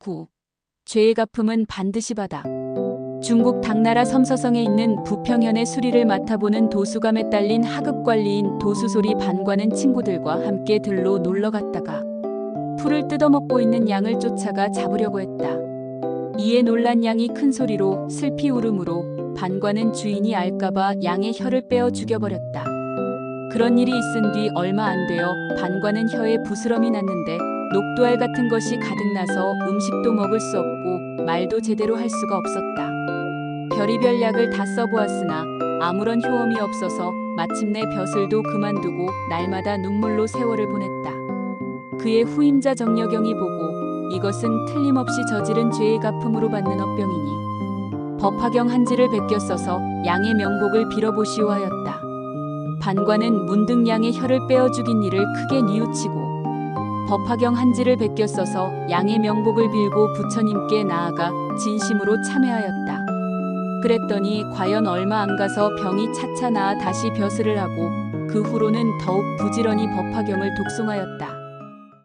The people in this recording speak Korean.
9. 죄의 갚음은 반드시 받아. 중국 당나라 섬서성에 있는 부평현의 수리를 맡아보는 도수감에 딸린 하급 관리인 도수소리 반관은 친구들과 함께 들로 놀러 갔다가 풀을 뜯어먹고 있는 양을 쫓아가 잡으려고 했다. 이에 놀란 양이 큰 소리로 슬피 울음으로 반관은 주인이 알까봐 양의 혀를 빼어 죽여버렸다. 그런 일이 있은 뒤 얼마 안 되어 반관은 혀에 부스럼이 났는데 녹두알 같은 것이 가득 나서 음식도 먹을 수 없고 말도 제대로 할 수가 없었다. 별의별 약을 다 써보았으나 아무런 효험이 없어서 마침내 벼슬도 그만두고 날마다 눈물로 세월을 보냈다. 그의 후임자 정여경이 보고 이것은 틀림없이 저지른 죄의 갚음으로 받는 업병이니 법화경 한지를 베껴 써서 양의 명복을 빌어보시오 하였다. 반관은 문득 양의 혀를 빼어 죽인 이를 크게 뉘우치고 법화경 한지를 베껴 써서 양의 명복을 빌고 부처님께 나아가 진심으로 참회하였다. 그랬더니 과연 얼마 안 가서 병이 차차 나아 다시 벼슬을 하고 그 후로는 더욱 부지런히 법화경을 독송하였다.